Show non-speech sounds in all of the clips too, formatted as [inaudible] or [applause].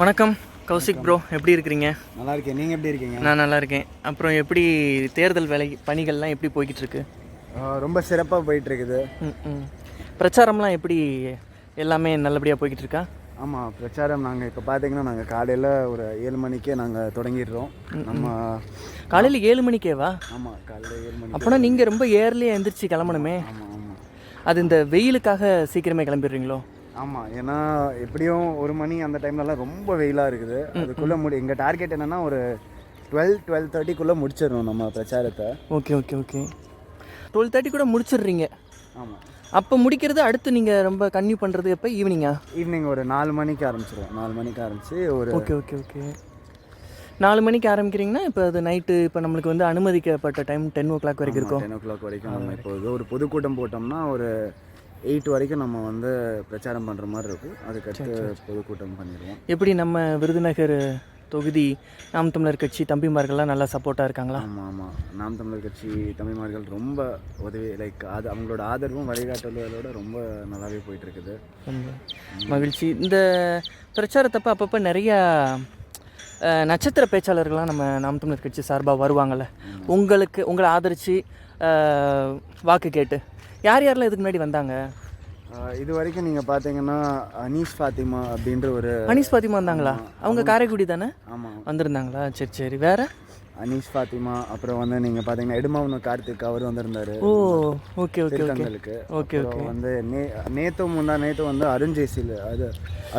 வணக்கம். கௌசிக் ப்ரோ எப்படி இருக்கிறீங்க? நல்லா இருக்கேன். நீங்கள் எப்படி இருக்கீங்க? நான் நல்லா இருக்கேன். அப்புறம் எப்படி தேர்தல் வேலை பணிகள்லாம் எப்படி போய்கிட்டு இருக்கு ரொம்ப சிறப்பாக போயிட்டு இருக்குது. பிரச்சாரம்லாம் எப்படி எல்லாமே நல்லபடியாக போய்கிட்டு இருக்கா ஆமாம் பிரச்சாரம் நாங்கள் இப்போ பார்த்தீங்கன்னா நாங்கள் காலையில் ஒரு ஏழு மணிக்கே நாங்கள் தொடங்கிடுறோம். நம்ம காலையில் ஏழு மணிக்கேவா? ஆமாம் காலையில் ஏழு மணி அப்போனா நீங்கள் ரொம்ப ஏர்லியாக எந்திரிச்சு கிளம்பணுமே. ஆமாம் ஆமாம் அது இந்த வெயிலுக்காக சீக்கிரமே கிளம்பிடுறீங்களோ? ஆமாம் ஏன்னா எப்படியும் ஒரு மணி அந்த டைம்லலாம் ரொம்ப வெயிலாக இருக்குது. அதுக்குள்ளே முடி எங்கள் டார்கெட் என்னென்னா ஒரு டுவெல் டுவெல் தேர்ட்டிக்குள்ளே முடிச்சிடணும் நம்ம பிரச்சாரத்தை. Okay okay okay twelve thirty கூட முடிச்சிடுறீங்க. ஆமாம் அப்போ முடிக்கிறது அடுத்து நீங்கள் ரொம்ப கன்யூ பண்ணுறது எப்போ? ஈவினிங்கா ஈவினிங் ஒரு நாலு மணிக்கு ஆரம்பிச்சிடுவோம் நாலு மணிக்கு ஆரம்பிச்சு ஒரு ஓகே ஓகே ஓகே நாலு மணிக்கு ஆரம்பிக்கிறீங்கன்னா இப்போ அது நைட்டு இப்போ நம்மளுக்கு வந்து அனுமதிக்கப்பட்ட டைம் டென் ஓ கிளாக் வரைக்கும் இருக்கும். டென் ஓ கிளாக் வரைக்கும் இப்போ ஒரு பொதுக்கூட்டம் போட்டோம்னா ஒரு எயிட் வரைக்கும் நம்ம வந்து பிரச்சாரம் பண்ணுற மாதிரி இருக்கும். அதுக்கடுத்து பொதுக்கூட்டம் பண்ணிடுவோம். எப்படி நம்ம விருதுநகர் தொகுதி நாம் தமிழர் கட்சி தம்பிமார்கள்லாம் நல்லா சப்போர்ட்டாக இருக்காங்களா? ஆமாம் ஆமாம் நாம் தமிழர் கட்சி தமிழ்மார்கள் ரொம்ப உதவி லைக் அது அவங்களோட ஆதரவும் வழிகாட்டலோட ரொம்ப நல்லாவே போயிட்டு இருக்குது ரொம்ப மகிழ்ச்சி. இந்த பிரச்சாரத்தப்ப அப்பப்போ நிறையா நட்சத்திர பேச்சாளர்கள்லாம் நம்ம நாம் தமிழர் கட்சி சார்பாக வருவாங்கள்ல உங்களுக்கு உங்களை ஆதரித்து வாக்கு கேட்டு யார் யாரெல்லாம் இதுக்கு முன்னாடி வந்தாங்க? இது வரைக்கும் நீங்கள் பார்த்தீங்கன்னா அனீஸ் ஃபாத்திமா அப்படின்ற ஒரு அனீஸ் பாத்திமா வந்தாங்களா? அவங்க காரைக்குடி தானே? ஆமாம் வந்திருந்தாங்களா? சரி சரி. வேற? அனீஸ் ஃபாத்திமா அப்புறம் வந்து நீங்கள் பார்த்தீங்கன்னா எடுமாவனு கார்த்திக் அவர் வந்திருந்தாரு. ஓ ஓகே ஓகே ஓகே. ஓகே அப்புறம் வந்து நே நேத்தும் முந்தா நேத்து வந்து அருண் ஜெய்சில் அது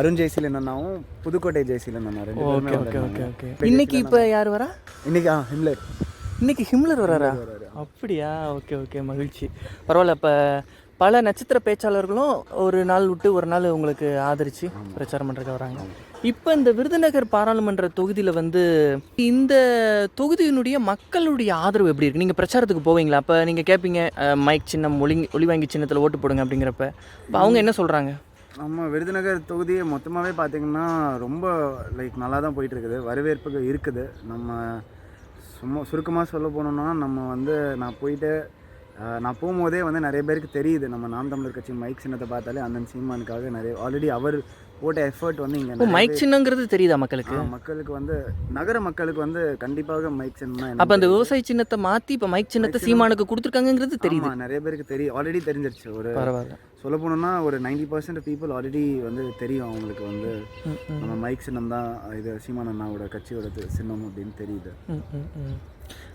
அருண் ஜெய்சில் என்னன்னாவும் புதுக்கோட்டை ஜெய்சில் பேருமே ஓகே ஓகே வந்திருந்தாங்க. ஓகே இன்னைக்கு இப்போ யார் வரா? இன்னைக்கு ஆ ஹிம்லர். இன்னைக்கு ஹிம்லர் வராரா? அப்படியா? Okay okay. மகிழ்ச்சி. பரவாயில்ல. இப்போ பல நட்சத்திர பேச்சாளர்களும் ஒரு நாள் விட்டு ஒரு நாள் உங்களுக்கு ஆதரித்து பிரச்சாரம் பண்ணுறதுக்கு வராங்க. இப்போ இந்த விருதுநகர் பாராளுமன்ற தொகுதியில் வந்து இந்த தொகுதியினுடைய மக்களுடைய ஆதரவு எப்படி இருக்கு? நீங்கள் பிரச்சாரத்துக்கு போவீங்களா? அப்போ நீங்கள் கேட்பீங்க மைக் சின்னம் ஒளி ஒளிவாங்கி சின்னத்தில் ஓட்டு போடுங்க அப்படிங்கிறப்ப. இப்போ அவங்க என்ன சொல்கிறாங்க நம்ம விருதுநகர் தொகுதியை மொத்தமாகவே பார்த்திங்கன்னா ரொம்ப லைக் நல்லா தான் போயிட்டுருக்குது. வரவேற்பு இருக்குது. நம்ம சும்மா சுருக்கமாக சொல்ல போனோம்னா நம்ம வந்து நான் போயிட்டு நான் போகும்போதே வந்து நிறைய பேருக்கு தெரியுது. நம்ம நாம் தமிழர் கட்சி மைக் சின்னத்தை பார்த்தாலே அண்ணன் சீமானுக்காக நிறைய ஆல்ரெடி அவர் போட்ட எஃபர்ட் வந்து இங்கே மைக் சின்னங்கிறது தெரியுதா மக்களுக்கு? மக்களுக்கு வந்து நகர மக்களுக்கு வந்து கண்டிப்பாக மைக் சின்னம் அப்போ அந்த விவசாய சின்னத்தை மாற்றி இப்போ மைக் சின்னத்தை சீமானுக்கு கொடுத்துருக்காங்கங்கிறது தெரியுது. நிறைய பேருக்கு தெரியும். ஆல்ரெடி தெரிஞ்சிருச்சு. ஒரு பரவாயில்ல. சொல்ல போனோம்னா ஒரு நைன்டி பர்சன்ட் பீப்புள் ஆல்ரெடி வந்து தெரியும் அவங்களுக்கு வந்து. நம்ம மைக் சின்னம் தான் இது சீமான் அண்ணாவோட கட்சியோட சின்னம் அப்படின்னு தெரியுது.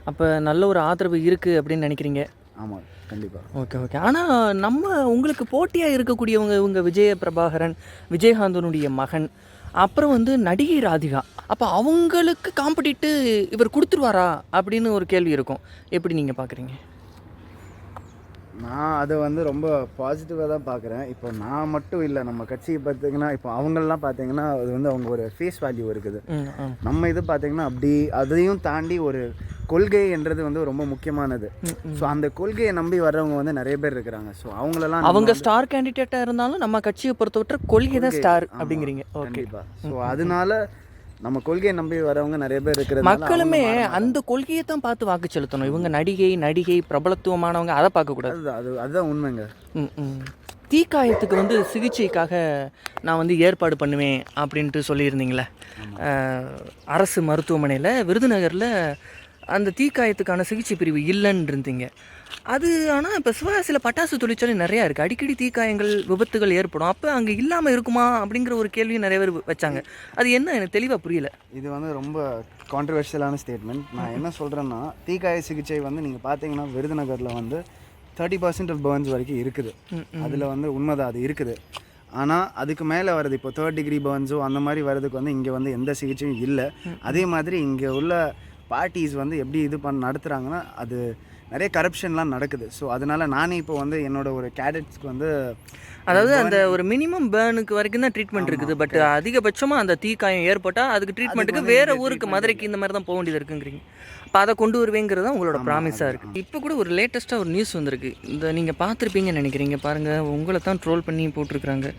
அப்போ நல்ல ஒரு ஆதரவு இருக்குது அப்படின்னு நினைக்கிறீங்க? ஆமாம் கண்டிப்பாக ஓகே ஓகே. ஆனால் நம்ம உங்களுக்கு போட்டியாக இருக்கக்கூடியவங்க இவங்க விஜய பிரபாகரன் விஜயகாந்தனுடைய மகன் அப்புறம் வந்து நடிகை ராதிகா. அப்போ அவங்களுக்கு காம்படிட்டு இவர் கொடுத்துருவாரா அப்படின்னு ஒரு கேள்வி இருக்கும். எப்படி நீங்கள் பார்க்குறீங்க நான் அதை வந்து ரொம்ப பாசிட்டிவாக தான் பார்க்குறேன். இப்போ நான் மட்டும் இல்லை நம்ம கட்சி பார்த்தீங்கன்னா இப்போ அவங்களெலாம் பார்த்தீங்கன்னா அது வந்து அவங்க ஒரு ஃபேஸ் வேல்யூ இருக்குது. நம்ம இது பார்த்தீங்கன்னா அப்படி அதையும் தாண்டி ஒரு கொள்கை என்றது வந்து ரொம்ப முக்கியமானது. ஸோ அந்த கொள்கையை நம்பி வர்றவங்க வந்து நிறைய பேர் இருக்கிறாங்க. ஸோ அவங்களெல்லாம் அவங்க ஸ்டார் கேண்டிடேட்டாக இருந்தாலும் நம்ம கட்சியை பொறுத்தவரை கொள்கை. தான் ஸ்டார் அப்படிங்கிறீங்க. ஓகே. கண்டிப்பா. ஸோ அதனால நம்ம கொள்கையை நம்பி வரவங்க நிறைய பேர் இருக்கிறது மக்களுமே அந்த கொள்கையை தான் பார்த்து வாக்கு செலுத்தணும். இவங்க நடிகை நடிகை பிரபலத்துவமான அதை பார்க்கக்கூடாது அது அதுதான் உண்மைங்க. ம், ம். தீக்காயத்துக்கு வந்து சிகிச்சைக்காக நான் வந்து ஏற்பாடு பண்ணுவேன் அப்படின்ட்டு சொல்லியிருந்தீங்களே. அரசு மருத்துவமனையில் விருதுநகரில் அந்த தீக்காயத்துக்கான சிகிச்சை பிரிவு இல்லைன்னு இருந்தீங்க அது ஆனால் இப்போ சிவகாசியில் பட்டாசு தொழிற்சாலை நிறையா இருக்குது அடிக்கடி தீக்காயங்கள் விபத்துகள் ஏற்படும். அப்போ அங்கே இல்லாமல் இருக்குமா அப்படிங்கிற ஒரு கேள்வி நிறைய பேர் வச்சாங்க. அது என்ன? எனக்கு தெளிவாக புரியல. இது வந்து ரொம்ப கான்ட்ரவர்ஷியலான ஸ்டேட்மெண்ட் நான் என்ன சொல்கிறேன்னா தீக்காய சிகிச்சை வந்து நீங்கள் பார்த்தீங்கன்னா விருதுநகரில் வந்து தேர்ட்டி பர்சன்ட் ஆஃப் பேர்ன்ஸ் வரைக்கும் இருக்குது. அதில் வந்து உண்மைதான் அது இருக்குது. ஆனால் அதுக்கு மேலே வருது இப்போ தேர்ட் டிகிரி பேர்ன்ஸோ அந்த மாதிரி வர்றதுக்கு வந்து இங்கே வந்து எந்த சிகிச்சையும் இல்லை. அதே மாதிரி இங்கே உள்ள பார்ட்டிஸ் வந்து எப்படி இது பண்ண நடத்துகிறாங்கன்னா அது நிறைய கரப்ஷன்லாம் நடக்குது. ஸோ அதனால நானே இப்போ வந்து என்னோட ஒரு கேடட்ஸ்க்கு வந்து அதாவது அந்த ஒரு மினிமம் பேர்னுக்கு வரைக்கும் தான் ட்ரீட்மெண்ட் இருக்குது. பட் அதிகபட்சமாக அந்த தீக்காயம் ஏற்பட்டால் அதுக்கு ட்ரீட்மெண்ட்டுக்கு வேற ஊருக்கு மதுரைக்கு இந்த மாதிரி தான் போக வேண்டியது இருக்குங்கிறீங்க. அப்போ அதை கொண்டு வருவேங்கிறது தான் உங்களோட ப்ராமிஸாக இருக்குது இப்போ கூட ஒரு லேட்டஸ்ட்டாக ஒரு நியூஸ் வந்திருக்கு. இந்த நீங்கள் பார்த்துருப்பீங்கன்னு நினைக்கிறீங்க. பாருங்கள் உங்களை தான் ட்ரோல் பண்ணி போட்டிருக்கிறாங்க.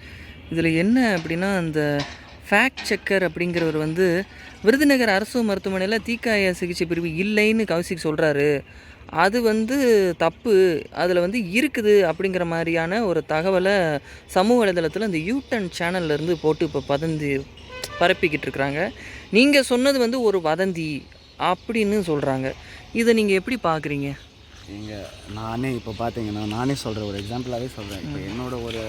இதில் என்ன அப்படின்னா அந்த ஃபேக்ட் செக்கர் அப்படிங்கிறவர் வந்து விருதுநகர் அரசு மருத்துவமனையில் தீக்காய சிகிச்சை பிரிவு இல்லைன்னு கௌசிக் சொல்கிறாரு அது வந்து தப்பு. அதில் வந்து இருக்குது அப்படிங்கிற மாதிரியான ஒரு தகவலை சமூக வலைதளத்தில் இந்த யூட்டன் சேனல்லேருந்து போட்டு இப்போ பதந்து பரப்பிக்கிட்டு இருக்கிறாங்க நீங்கள் சொன்னது வந்து ஒரு வதந்தி அப்படின்னு சொல்கிறாங்க இதை நீங்கள் எப்படி பார்க்குறீங்க இங்கே நானே இப்போ பார்த்தீங்கன்னா நானே சொல்கிறேன் ஒரு எக்ஸாம்பிளாகவே சொல்கிறேன் இப்போ என்னோட ஒரு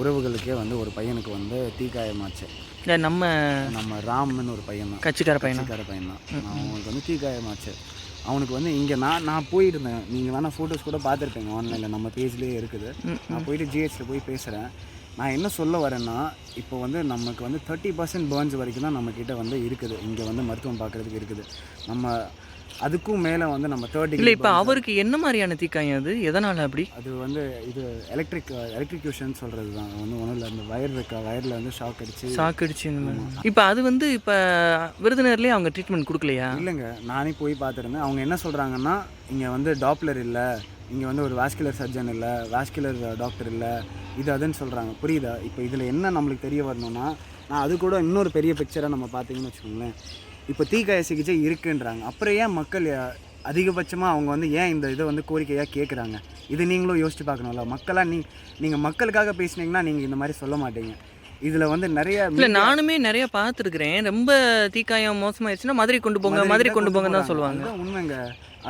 உறவுகளுக்கே வந்து ஒரு பையனுக்கு வந்து தீக்காயமாச்சு இல்லை நம்ம நம்ம ராம்னு ஒரு பையன் தான். கட்சிக்கார பையனா? கட்சிக்கார பையன் தான். அவனுக்கு வந்து தீக்காயமாச்சு அவனுக்கு வந்து இங்கே நான் நான் போயிருந்தேன். நீங்கள் வேணால் ஃபோட்டோஸ் கூட பார்த்துருப்பீங்க ஆன்லைனில் நம்ம பேஜ்லேயே இருக்குது. நான் போயிட்டு ஜிஹெச்சில் போய் பேசுகிறேன் நான் என்ன சொல்ல வரேன்னா இப்போ வந்து நமக்கு வந்து தேர்ட்டி பர்சன்ட் பேர்ன்ஸ் வரைக்கும் தான் நம்மக்கிட்ட வந்து இருக்குது. இங்கே வந்து மருத்துவம் பார்க்குறதுக்கு இருக்குது. நம்ம அதுக்கும் மேலே வந்து நம்ம தேர்ட்டி இல்லை இப்போ அவருக்கு என்ன மாதிரியான தீக்காயம் அது? எதனால் அப்படி? அது வந்து இது எலக்ட்ரிக் எலக்ட்ரிக்யூஷன் சொல்கிறது தான் வந்து ஒன்றும் இல்லை அந்த வயர் இருக்கா வயரில் வந்து ஷாக் அடிச்சு இந்த மாதிரி. இப்போ அது வந்து இப்போ விருதுநர்லேயே அவங்க ட்ரீட்மெண்ட் கொடுக்கலையா? இல்லைங்க நானே போய் பார்த்துருந்தேன். அவங்க என்ன சொல்கிறாங்கன்னா இங்கே வந்து டாப்லர் இல்லை இங்கே வந்து ஒரு வாஸ்குலர் சர்ஜன் இல்லை வாஸ்குலர் டாக்டர் இல்லை இது அதுன்னு சொல்கிறாங்க புரியுதா? இப்போ இதில் என்ன நம்மளுக்கு தெரிய வரணும்னா நான் அது கூட இன்னொரு பெரிய பிக்சரை நம்ம பார்த்தீங்கன்னு வச்சுக்கோங்களேன். இப்போ தீக்காய சிகிச்சை இருக்குன்றாங்க. அப்புறம் ஏன் மக்கள் அதிகபட்சமாக அவங்க வந்து ஏன் இந்த இதை வந்து கோரிக்கையாக கேட்குறாங்க இது நீங்களும் யோசிச்சு பார்க்கணும்ல. மக்களாக நீ நீங்கள் மக்களுக்காக பேசுனீங்கன்னா நீங்கள் இந்த மாதிரி சொல்ல மாட்டீங்க. இதில் வந்து நிறைய இல்லை நானுமே நிறைய பார்த்துருக்குறேன். ரொம்ப தீக்காயம் மோசமாயிடுச்சுன்னா மதுரை கொண்டு போங்க மதுரை கொண்டு போங்கன்னு தான் சொல்லுவாங்க. உண்மைங்க.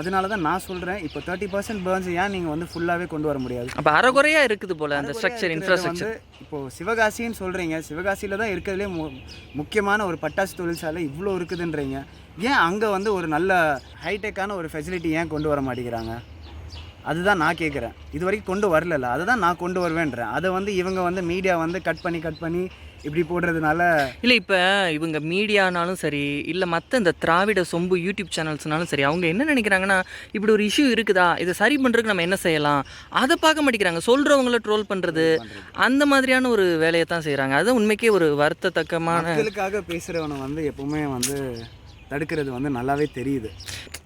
அதனால தான் நான் சொல்கிறேன் இப்போ தேர்ட்டி பர்சன்ட் பேர்ன்ஸ் ஏன் நீங்கள் வந்து ஃபுல்லாகவே கொண்டு வர முடியாது? அப்போ அறகுறையாக இருக்குது போல் அந்த ஸ்ட்ரக்சர் இன்ஃப்ராஸ்ட்ரக்சர் இப்போ சிவகாசின்னு சொல்கிறீங்க சிவகாசியில் தான் இருக்கிறதுலே முக்கியமான ஒரு பட்டாசு தொழிற்சாலை இவ்வளோ இருக்குதுன்றீங்க. ஏன் அங்கே வந்து ஒரு நல்ல ஹைடெக்கான ஒரு ஃபெசிலிட்டி ஏன் கொண்டு வர மாட்டேங்கிறாங்க? அதுதான் நான் கேட்குறேன் இது வரைக்கும் கொண்டு வரல அதை தான் நான் கொண்டு வருவேன்றேன். அதை வந்து இவங்க வந்து மீடியா வந்து கட் பண்ணி கட் பண்ணி இப்படி போடுறதுனால இல்லை இப்போ இவங்க மீடியானாலும் சரி இல்லை மற்ற இந்த திராவிட சொம்பு யூடியூப் சேனல்ஸ்னாலும் சரி அவங்க என்ன நினைக்கிறாங்கன்னா இப்படி ஒரு இஷ்யூ இருக்குதா? இதை சரி பண்ணுறதுக்கு நம்ம என்ன செய்யலாம்? அதை பார்க்க மாட்டேங்கிறாங்க. சொல்கிறவங்கள ட்ரோல் பண்ணுறது அந்த மாதிரியான ஒரு வேலையை தான் செய்கிறாங்க அது உண்மைக்கே ஒரு வருத்தத்தக்கமான பேசுகிறவனை வந்து எப்பவுமே வந்து தடுக்கிறது வந்து நல்லாவே தெரியுது.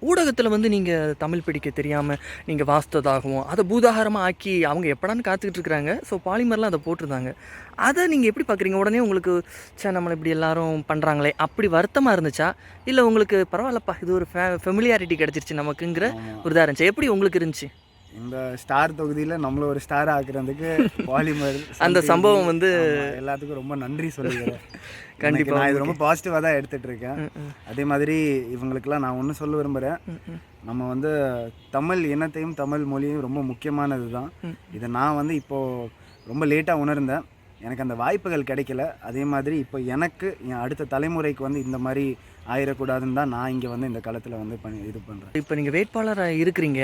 ஊடகத்தில் வந்து நீங்கள் தமிழ் படிக்க தெரியாமல் நீங்கள் வாஸ்ததாகவும் அதை பூதாகாரமாக ஆக்கி அவங்க எப்படான்னு காத்துக்கிட்டு இருக்கிறாங்க. ஸோ பாலிமர்லாம் அதை போட்டிருந்தாங்க. அதை நீங்கள் எப்படி பார்க்குறீங்க உடனே உங்களுக்கு சே நம்மளை இப்படி எல்லாரும் பண்ணுறாங்களே அப்படி வருத்தமாக இருந்துச்சா? இல்லை உங்களுக்கு பரவாயில்லப்பா இது ஒரு ஃபே ஃபெமிலியாரிட்டி கிடச்சிருச்சு நமக்குங்கிற ஒரு இதாக இருந்துச்சு? எப்படி உங்களுக்கு இருந்துச்சு? இந்த ஸ்டார் தொகுதியில் நம்மள ஒரு ஸ்டார் ஆக்குறதுக்கு [laughs] பாலிமர் அந்த சம்பவம் வந்து எல்லாத்துக்கும் ரொம்ப நன்றி சொல்லிக்கிறேன். கண்டிப்பா [laughs] கண்டிப்பாக நான் இது ரொம்ப பாசிட்டிவாக தான் எடுத்துகிட்டு இருக்கேன் அதே மாதிரி இவங்களுக்கெல்லாம் நான் ஒன்று சொல்ல விரும்புகிறேன் நம்ம வந்து தமிழ் இனத்தையும் தமிழ் மொழியும் ரொம்ப முக்கியமானது தான் இதை நான் வந்து இப்போது ரொம்ப லேட்டாக உணர்ந்தேன். எனக்கு அந்த வாய்ப்புகள் கிடைக்கல. அதே மாதிரி இப்போ எனக்கு என் அடுத்த தலைமுறைக்கு வந்து இந்த மாதிரி ஆயிடக்கூடாதுன்னு தான் நான் இங்கே வந்து இந்த காலத்தில் வந்து பண்ணி இது பண்ணுறேன் இப்போ நீங்கள் வேட்பாளராக இருக்கிறீங்க.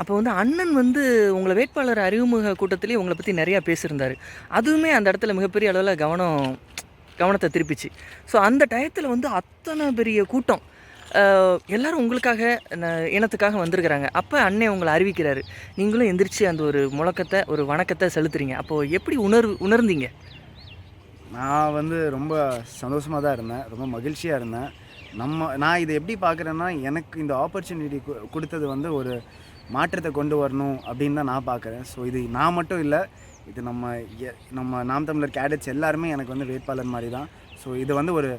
அப்போ வந்து அண்ணன் வந்து உங்களை வேட்பாளர் அறிமுக கூட்டத்திலேயே உங்களை பற்றி நிறையா பேசியிருந்தார். அதுவுமே அந்த இடத்துல மிகப்பெரிய அளவில் கவனம் கவனத்தை திருப்பிச்சு. ஸோ அந்த டயத்தில் வந்து அத்தனை பெரிய கூட்டம் எல்லோரும் எல்லாரும் உங்களுக்காக ந- இனத்துக்காக வந்திருக்கிறாங்க. அப்போ அண்ணே உங்களை அறிவிக்கிறாரு. நீங்களும் எந்திரிச்சு அந்த ஒரு முழக்கத்தை ஒரு வணக்கத்தை செலுத்துறீங்க. அப்போது எப்படி உணர்வு உணர்ந்தீங்க? நான் வந்து ரொம்ப சந்தோஷமாக தான் இருந்தேன். ரொம்ப மகிழ்ச்சியாக இருந்தேன். நம்ம நான் இதை எப்படி பார்க்குறேன்னா எனக்கு இந்த ஆப்பர்ச்சுனிட்டி கொடுத்தது வந்து ஒரு மாற்றத்தை கொண்டு வரணும் அப்படின்னு தான் நான் பார்க்குறேன். ஸோ இது நான் மட்டும் இல்லை இது நம்ம நம்ம நாம் தமிழர் கேடட்ஸ் எல்லாருமே எனக்கு வந்து வேட்பாளர் மாதிரி தான் ஸோ இது வந்து ஒரு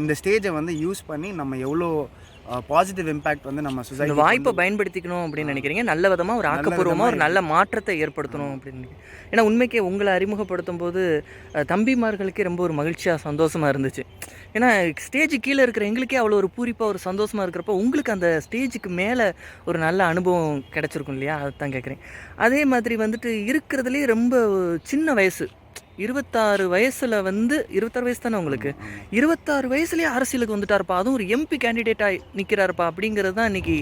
இந்த ஸ்டேஜை வந்து யூஸ் பண்ணி நம்ம எவ்வளோ பாசிட்டிவ் இம்பேக்ட் வந்து நம்ம சொசைட்டி வாய்ப்பை பயன்படுத்திக்கணும் அப்படின்னு நினைக்கிறீங்க. நல்ல விதமாக ஒரு ஆக்கப்பூர்வமாக ஒரு நல்ல மாற்றத்தை ஏற்படுத்தணும் அப்படின்னு நினைக்கிறேன். ஏன்னா உண்மைக்கே உங்களை அறிமுகப்படுத்தும் போது தம்பிமார்களுக்கே ரொம்ப ஒரு மகிழ்ச்சியாக சந்தோஷமாக இருந்துச்சு. ஏன்னா ஸ்டேஜ் கீழே இருக்கிற எங்களுக்கே அவ்வளோ ஒரு பூரிப்பாக ஒரு சந்தோஷமாக இருக்கிறப்போ உங்களுக்கு அந்த ஸ்டேஜுக்கு மேலே ஒரு நல்ல அனுபவம் கிடச்சிருக்கும் இல்லையா? அதை தான் கேட்குறேன் அதே மாதிரி வந்துட்டு இருக்கிறதுலே ரொம்ப சின்ன வயசு. இருபத்தாறு வயசில் வந்து இருபத்தாறு வயசு தானே உங்களுக்கு? இருபத்தாறு வயசுலேயே அரசியலுக்கு வந்துட்டாருப்பா அதுவும் ஒரு எம்பி கேண்டிடேட்டாக நிற்கிறாருப்பா அப்படிங்கிறது தான் இன்றைக்கி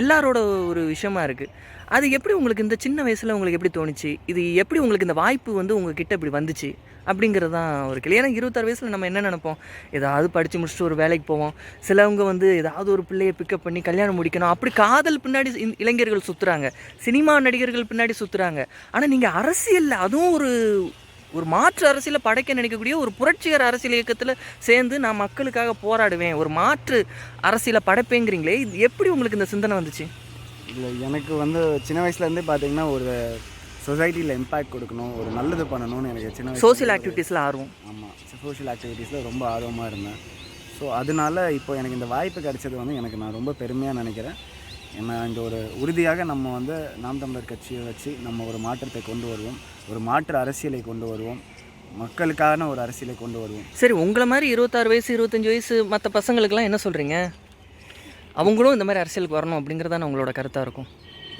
எல்லாரோட ஒரு விஷயமா இருக்குது அது எப்படி உங்களுக்கு இந்த சின்ன வயசில் உங்களுக்கு எப்படி தோணுச்சு? இது எப்படி உங்களுக்கு இந்த வாய்ப்பு வந்து உங்ககிட்ட இப்படி வந்துச்சு? அப்படிங்கிறது தான் ஒரு கேள்வி. ஏன்னா இருபத்தாறு வயசில் நம்ம என்ன நினைப்போம்? ஏதாவது படித்து முடிச்சுட்டு ஒரு வேலைக்கு போவோம். சிலவங்க வந்து ஏதாவது ஒரு பிள்ளையை பிக்கப் பண்ணி கல்யாணம் முடிக்கணும். அப்படி காதல் பின்னாடி இளைஞர்கள் சுற்றுறாங்க சினிமா நடிகர்கள் பின்னாடி சுற்றுறாங்க ஆனால் நீங்கள் அரசியலில் அதுவும் ஒரு ஒரு மாற்று அரசியலை படைக்க நினைக்கக்கூடிய ஒரு புரட்சிகர அரசியல் இயக்கத்தில் சேர்ந்து நான் மக்களுக்காக போராடுவேன் ஒரு மாற்று அரசியலை படைப்பேங்கிறீங்களே இது எப்படி உங்களுக்கு இந்த சிந்தனை வந்துச்சு? இல்லை எனக்கு வந்து சின்ன வயசுலேருந்தே பார்த்தீங்கன்னா ஒரு சொசைட்டியில் இம்பேக்ட் கொடுக்கணும் ஒரு நல்லது பண்ணணும்னு எனக்கு சின்ன வயசுல சோஷியல் ஆக்டிவிட்டீஸில் ஆர்வம். ஆமாம் சோஷியல் ஆக்டிவிட்டீஸில் ரொம்ப ஆர்வமாக இருந்தேன். ஸோ அதனால இப்போ எனக்கு இந்த வாய்ப்பு கிடைச்சது வந்து எனக்கு நான் ரொம்ப பெருமையாக நினைக்கிறேன். ஏன்னா இந்த ஒரு உறுதியாக நம்ம வந்து நாம் தமிழர் கட்சியை வச்சு நம்ம ஒரு மாற்றத்தை கொண்டு வருவோம். ஒரு மாற்று அரசியலை கொண்டு வருவோம். மக்களுக்கான ஒரு அரசியலை கொண்டு வருவோம். சரி உங்களை மாதிரி இருபத்தாறு வயசு இருபத்தஞ்சி வயசு மற்ற பசங்களுக்கெல்லாம் என்ன சொல்கிறீங்க அவங்களும் இந்த மாதிரி அரசியலுக்கு வரணும் அப்படிங்கிறதான உங்களோட கருத்தாக இருக்கும்.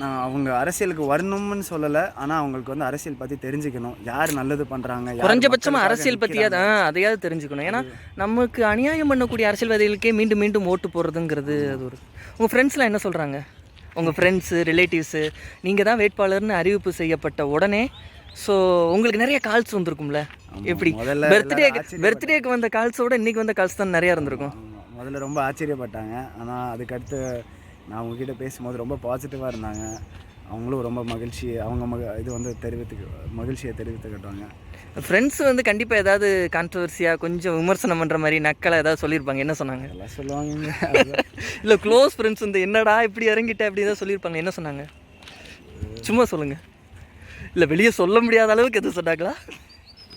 நான் அவங்க அரசியலுக்கு வரணும்னு சொல்லலை. ஆனால் அவங்களுக்கு வந்து அரசியல் பற்றி தெரிஞ்சுக்கணும். யார் நல்லது பண்ணுறாங்க குறைஞ்சபட்சமாக அரசியல் பற்றியாவது அதையாவது தெரிஞ்சுக்கணும். ஏன்னா நமக்கு அநியாயம் பண்ணக்கூடிய அரசியல்வாதிகளுக்கே மீண்டும் மீண்டும் ஓட்டு போடுறதுங்கிறது அது ஒரு உங்கள் ஃப்ரெண்ட்ஸ்லாம் என்ன சொல்கிறாங்க உங்கள் ஃப்ரெண்ட்ஸு ரிலேட்டிவ்ஸு நீங்கள் தான் வேட்பாளர்னு அறிவிப்பு செய்யப்பட்ட உடனே ஸோ உங்களுக்கு நிறைய கால்ஸ் வந்திருக்கும்ல? எப்படி? முதல்ல பர்த்டேக்கு வந்த கால்ஸோட இன்னைக்கு வந்த கால்ஸ் தான் நிறையா இருந்திருக்கும். முதல்ல ரொம்ப ஆச்சரியப்பட்டாங்க. ஆனால் அதுக்கடுத்து நான் உங்ககிட்ட பேசும்போது ரொம்ப பாசிட்டிவாக இருந்தாங்க. அவங்களும் ரொம்ப மகிழ்ச்சி அவங்க மக இது வந்து தெரிவித்து மகிழ்ச்சியை தெரிவித்துக்கிட்டாங்க. ஃப்ரெண்ட்ஸ் வந்து கண்டிப்பாக ஏதாவது கான்ட்ரவர்சியாக கொஞ்சம் விமர்சனம் பண்ணுற மாதிரி நக்கலை ஏதாவது சொல்லியிருப்பாங்க என்ன சொன்னாங்க? எல்லாம் சொல்லுவாங்க. இல்லை க்ளோஸ் ஃப்ரெண்ட்ஸ் வந்து என்னடா இப்படி இறங்கிட்ட? அப்படி தான் சொல்லியிருப்பாங்க என்ன சொன்னாங்க? சும்மா சொல்லுங்கள் இல்லை வெளியே சொல்ல முடியாத அளவுக்கு எதுவும் சொன்னாங்களா?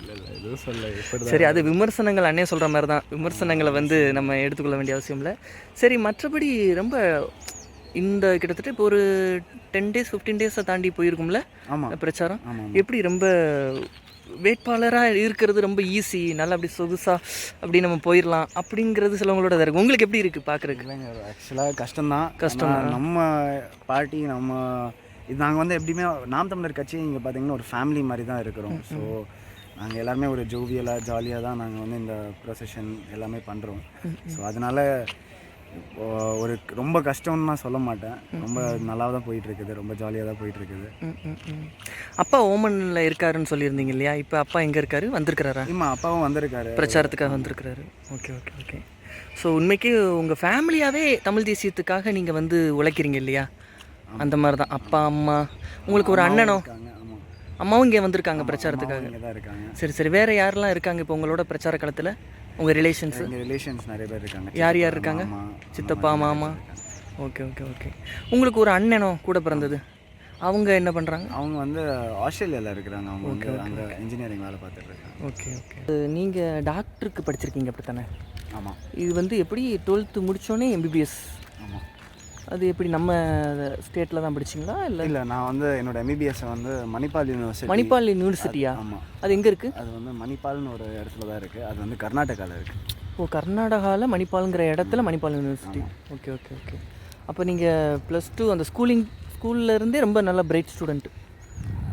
இல்லை இல்லை எதுவும் சொல்ல எப்படி சரி அது விமர்சனங்கள் அண்ணே சொல்கிற மாதிரி தான் விமர்சனங்களை வந்து நம்ம எடுத்துக்கொள்ள வேண்டிய அவசியம் இல்லை. சரி மற்றபடி ரொம்ப இந்த கிட்டத்தட்ட இப்போ ஒரு டென் டேஸ் ஃபிஃப்டீன் டேஸை தாண்டி போயிருக்கும்ல ஆமாம் பிரச்சாரம். ஆமாம் எப்படி ரொம்ப வேட்பாளராக இருக்கிறது ரொம்ப ஈஸி நல்லா அப்படி சொகுசா அப்படி நம்ம போயிடலாம் அப்படிங்கிறது சிலவங்களோட இதாக இருக்குது உங்களுக்கு எப்படி இருக்குது பார்க்குறதுக்கு? ஆக்சுவலாக கஷ்டம்தான். கஷ்டம் நம்ம பார்ட்டி நம்ம இது நாங்கள் வந்து எப்படியுமே நாம் தமிழர் கட்சி இங்கே பார்த்தீங்கன்னா ஒரு ஃபேமிலி மாதிரி தான் இருக்கிறோம் ஸோ நாங்கள் எல்லாருமே ஒரு ஜோவியலாக ஜாலியாக தான் நாங்கள் வந்து இந்த ப்ரொசஷன் எல்லாமே பண்ணுறோம் ஸோ அதனால ஒரு ரொம்ப கஷ்டம்னு நான் சொல்ல மாட்டேன். ரொம்ப நல்லா தான் போயிட்டு இருக்குது ரொம்ப ஜாலியாக தான் போயிட்டு இருக்குது. அப்பா ஓமனில் இருக்காருன்னு சொல்லியிருந்தீங்க இல்லையா? இப்போ அப்பா எங்கே இருக்காரு? வந்திருக்கிறாரா? இம்மா அப்பாவும் வந்திருக்காரு. பிரச்சாரத்துக்காக வந்திருக்கிறாரு. Okay okay okay. ஸோ உண்மைக்கு உங்கள் ஃபேமிலியாகவே தமிழ் தேசியத்துக்காக நீங்கள் வந்து உழைக்கிறீங்க இல்லையா? அந்த மாதிரி தான் அப்பா அம்மா உங்களுக்கு ஒரு அண்ணனோ? அம்மாவும் இங்கே வந்திருக்காங்க பிரச்சாரத்துக்காக. சரி சரி. வேறு யாரெல்லாம் இருக்காங்க இப்போ உங்களோட பிரச்சார காலத்தில்? உங்கள் ரிலேஷன்ஸு எங்கள் ரிலேஷன்ஸ் நிறைய பேர் இருக்காங்க. யார் யார் இருக்காங்க? சித்தப்பா மாமா. Okay okay okay. உங்களுக்கு ஒரு அண்ணனோ கூட பிறந்தது? அவங்க என்ன பண்ணுறாங்க அவங்க வந்து ஆஸ்திரேலியாவில் இருக்கிறாங்க. அவங்க வந்து அங்கே இன்ஜினியரிங் வேலை பார்த்துட்டு இருக்காங்க. Okay okay. நீங்கள் டாக்டருக்கு படிச்சிருக்கீங்க அப்படி தானே ஆமாம் இது வந்து எப்படி டுவெல்த்து முடித்தோடனே எம்பிபிஎஸ் ஆமாம் அது எப்படி நம்ம ஸ்டேட்டில் தான் படிச்சிங்களா இல்லை? இல்லை நான் வந்து என்னோட எம்பிபிஎஸ் வந்து மணிப்பால் யூனிவர்சிட்டி மணிப்பால் யூனிவர்சிட்டியா ஆமாம் அது எங்கே இருக்குது அது வந்து மணிப்பால்னு ஒரு இடத்துல தான் இருக்குது அது வந்து கர்நாடகாவில் இருக்குது ஓ கர்நாடகாவில் மணிப்பாலுங்கிற இடத்துல Manipal university okay okay okay அப்போ நீங்கள் ப்ளஸ் டூ அந்த ஸ்கூலிங் ஸ்கூல்லேருந்தே ரொம்ப நல்ல பிரைட் ஸ்டூடெண்ட்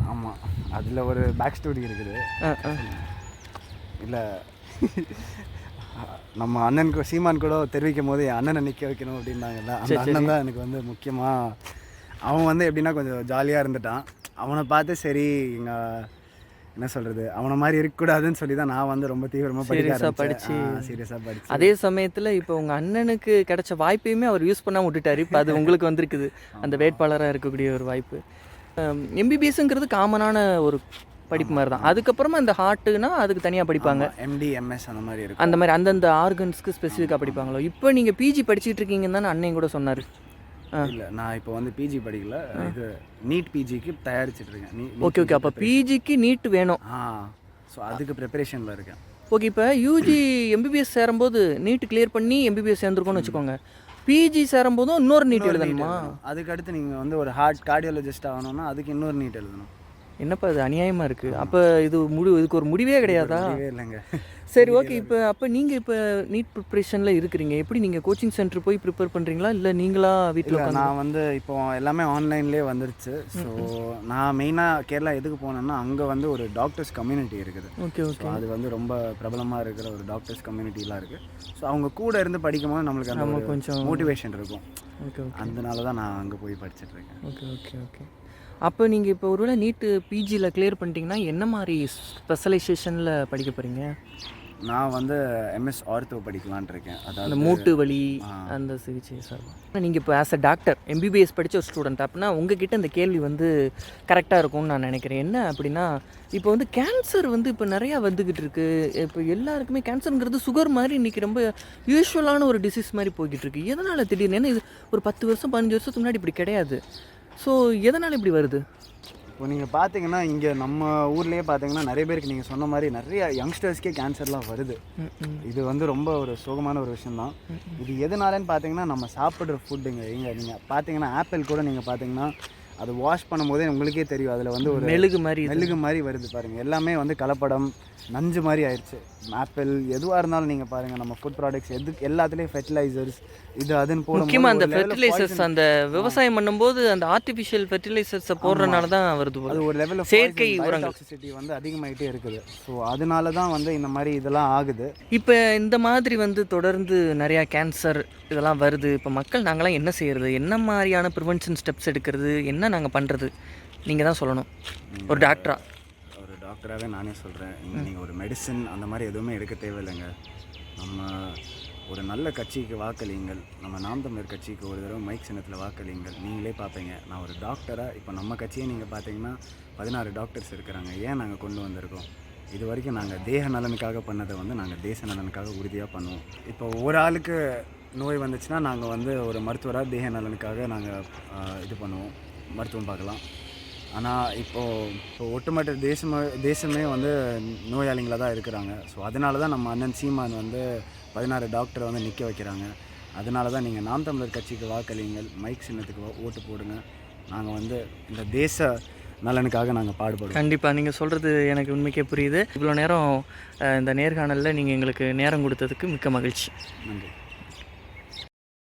ஆமாம் அதில் ஒரு பேக் ஸ்டோரி இருக்குது இல்லை. [laughs] நம்ம அண்ணனுக்கு சீமான் கூட தெரிவிக்கும் போது என் அண்ணனை நிற்க வைக்கணும் அப்படின்னாங்கல்ல அந்த அண்ணன் தான் எனக்கு வந்து முக்கியமாக அவன் வந்து எப்படின்னா கொஞ்சம் ஜாலியாக இருந்துட்டான். அவனை பார்த்து சரி எங்கள் என்ன சொல்கிறது அவனை மாதிரி இருக்கக்கூடாதுன்னு சொல்லி தான் நான் வந்து ரொம்ப தீவிரமாக Serious-ஆ படிக்க சீரியஸாக படிச்சு. அதே சமயத்தில் இப்போ உங்கள் அண்ணனுக்கு கிடைச்ச வாய்ப்பையுமே அவர் யூஸ் பண்ணாம விட்டுட்டாரு. இப்போ அது உங்களுக்கு வந்திருக்குது. அந்த வேட்பாளராக இருக்கக்கூடிய ஒரு வாய்ப்பு. எம்பிபிஎஸ்ங்கிறது காமனான ஒரு படிப்பு மாதிரி தான் அதுக்கப்புறமா இந்த ஹார்ட்டுனா அதுக்கு தனியாக படிப்பாங்க. எம்டி எம்எஸ் அந்த மாதிரி இருக்கும். அந்த மாதிரி அந்தந்த ஆர்கன்ஸ்க்கு ஸ்பெசிஃபிக்காக படிப்பாங்களோ? இப்போ நீங்கள் பிஜி படிச்சுட்டு இருக்கீங்கன்னு தானே அண்ணன் கூட சொன்னார். இல்லை நான் இப்போ வந்து பிஜி படிக்கல. இது நீட் பிஜிக்கு தயாரிச்சிட்டு இருக்கேன். ஓகே ஓகே அப்போ பிஜிக்கு நீட் வேணும். ஆ ஸோ அதுக்கு ப்ரிப்பரேஷனில் இருக்கேன். ஓகே இப்போ யூஜி எம்பிபிஎஸ் சேரும்போது நீட் கிளியர் பண்ணி எம்பிபிஎஸ் சேர்ந்துருக்கோம்னு வச்சுக்கோங்க. பிஜி சேரும்போதும் இன்னொரு நீட் எழுதணுமா? அதுக்கடுத்து நீங்கள் வந்து ஒரு ஹார்ட் கார்டியாலஜிஸ்ட் ஆகணும்னா அதுக்கு இன்னொரு நீட் எழுதணும். என்னப்பா இது அநியாயமாக இருக்குது அப்போ இது முடி இதுக்கு ஒரு முடிவே கிடையாதா? இல்லைங்க. சரி ஓகே இப்போ அப்போ நீங்கள் இப்போ நீட் ப்ரிப்பரேஷனில் இருக்கிறீங்க. எப்படி நீங்கள் கோச்சிங் சென்டர் போய் ப்ரிப்பேர் பண்ணுறீங்களா இல்லை நீங்களா வீட்டில் நான் வந்து இப்போ எல்லாமே ஆன்லைன்லேயே வந்துருச்சு. ஸோ நான் மெயினாக கேரளா எதுக்கு போனேன்னா அங்கே வந்து ஒரு டாக்டர்ஸ் கம்யூனிட்டி இருக்குது. ஓகே ஸோ அது வந்து ரொம்ப பிரபலமாக இருக்கிற ஒரு டாக்டர்ஸ் கம்யூனிட்டிலாம் இருக்குது ஸோ அவங்க கூட இருந்து படிக்கும்போது நம்மளுக்கு ஒரு கொஞ்சம் மோட்டிவேஷன் இருக்கும். ஓகே ஓகே அதனால தான் நான் அங்கே போய் படிச்சுட்டு இருக்கேன். ஓகே ஓகே ஓகே அப்போ நீங்கள் இப்போ ஒருவேளை நீட்டு பிஜியில் கிளியர் பண்ணிட்டீங்கன்னா என்ன மாதிரி ஸ்பெஷலைசேஷனில் படிக்க போகிறீங்க நான் வந்து எம்எஸ் ஆர்த்தோ படிக்கலான்ட்டு இருக்கேன். அதாவது மூட்டு வலி அந்த சிகிச்சை சார் நீங்கள் இப்போ ஆஸ் அ டாக்டர் எம்பிபிஎஸ் படித்த ஒரு ஸ்டூடெண்ட் அப்படின்னா உங்ககிட்ட இந்த கேள்வி வந்து கரெக்டாக இருக்கும்னு நான் நினைக்கிறேன். என்ன அப்படின்னா இப்போ வந்து கேன்சர் வந்து இப்போ நிறையா வந்துக்கிட்டு இருக்கு. இப்போ எல்லாருக்குமே கேன்சருங்கிறது சுகர் மாதிரி இன்றைக்கி ரொம்ப யூஸ்வலான ஒரு டிசீஸ் மாதிரி போய்கிட்டு இருக்கு. எதனால் திடீர்னு? ஏன்னா இது ஒரு பத்து வருஷம் பதினஞ்சு வருஷத்துக்கு முன்னாடி இப்படி கிடையாது. ஸோ எதனால் இப்படி வருது? இப்போ நீங்கள் பார்த்தீங்கன்னா இங்கே நம்ம ஊர்லேயே பார்த்தீங்கன்னா நிறைய பேருக்கு நீங்கள் சொன்ன மாதிரி நிறைய யங்ஸ்டர்ஸ்க்கே கேன்சர்லாம் வருது. இது வந்து ரொம்ப ஒரு சோகமான ஒரு விஷயம்தான். இது எதனாலன்னு பார்த்தீங்கன்னா நம்ம சாப்பிட்ற ஃபுட்டுங்க இங்கே நீங்கள் பார்த்தீங்கன்னா ஆப்பிள் கூட நீங்கள் பார்த்தீங்கன்னா அது வாஷ் பண்ணும்போதே உங்களுக்கே தெரியும். அதில் வந்து ஒரு மெழுகு மாதிரி. மெழுகு மாதிரி வருது பாருங்க. எல்லாமே வந்து கலப்படம் நஞ்சு மாதிரி ஆயிடுச்சு ஆப்பிள் எதுவாக இருந்தாலும் நீங்கள் பாருங்கள் நம்ம ஃபுட் ப்ராடக்ட்ஸ் எது எல்லாத்துலேயும் ஃபெர்டிலைசர்ஸ் இது அதுன்னு முக்கியமாக அந்த ஃபெர்டிலைசர்ஸ் அந்த விவசாயம் பண்ணும்போது அந்த ஆர்டிஃபிஷியல் ஃபெர்டிலைசர்ஸை போடுறதுனால தான் வருது. அது ஒரு லெவலில் செயற்கை. டாக்ஸிசிட்டி வந்து அதிகமாயிட்டே இருக்குது. ஸோ அதனால தான் வந்து இந்த மாதிரி இதெல்லாம் ஆகுது. இப்போ இந்த மாதிரி வந்து தொடர்ந்து நிறையா கேன்சர் இதெல்லாம் வருது. இப்போ மக்கள் நாங்களாம் என்ன செய்யறது? என்ன மாதிரியான ப்ரிவென்ஷன் ஸ்டெப்ஸ் எடுக்கிறது? என்ன நாங்கள் பண்ணுறது நீங்கள் தான் சொல்லணும். ஒரு டாக்டரா ஒரு டாக்டராகவே நானே சொல்கிறேன் நீங்கள் ஒரு மெடிசன் அந்த மாதிரி எதுவுமே எடுக்க தேவையில்லைங்க. நம்ம ஒரு நல்ல கட்சிக்கு வாக்களியுங்கள். நம்ம நாம் தமிழர் கட்சிக்கு ஒரு தடவை மைக் சின்னத்தில் வாக்களியுங்கள். நீங்களே பார்ப்பீங்க. நான் ஒரு டாக்டராக இப்போ நம்ம கட்சியே நீங்கள் பார்த்தீங்கன்னா பதினாறு டாக்டர்ஸ் இருக்கிறாங்க. ஏன் நாங்கள் கொண்டு வந்திருக்கோம்? இது வரைக்கும் நாங்கள் தேக நலனுக்காக பண்ணதை வந்து நாங்கள் தேச நலனுக்காக உறுதியாக பண்ணுவோம். இப்போ ஒரு ஆளுக்கு நோய் வந்துச்சுன்னா நாங்கள் வந்து ஒரு மருத்துவராக தேக நலனுக்காக நாங்கள் இது பண்ணுவோம். மருத்துவம் பார்க்கலாம். ஆனால் இப்போது இப்போ ஒட்டுமொத்த தேசமே தேசமே வந்து நோயாளிகளாக தான் இருக்கிறாங்க. ஸோ அதனால தான் நம்ம அண்ணன் சீமான் வந்து பதினாறு டாக்டரை வந்து நிற்க வைக்கிறாங்க. அதனால தான் நீங்கள் நாம் தமிழர் கட்சிக்கு வாக்களியுங்கள். மைக் சின்னத்துக்கு ஓட்டு போடுங்க. நாங்கள் வந்து இந்த தேச நலனுக்காக நாங்கள் பாடுபடுவோம். கண்டிப்பாக நீங்கள் சொல்கிறது எனக்கு உண்மைக்கே புரியுது. இவ்வளோ நேரம் இந்த நேர்காணலில் நீங்கள் எங்களுக்கு நேரம் கொடுத்ததுக்கு மிக்க மகிழ்ச்சி. நன்றி.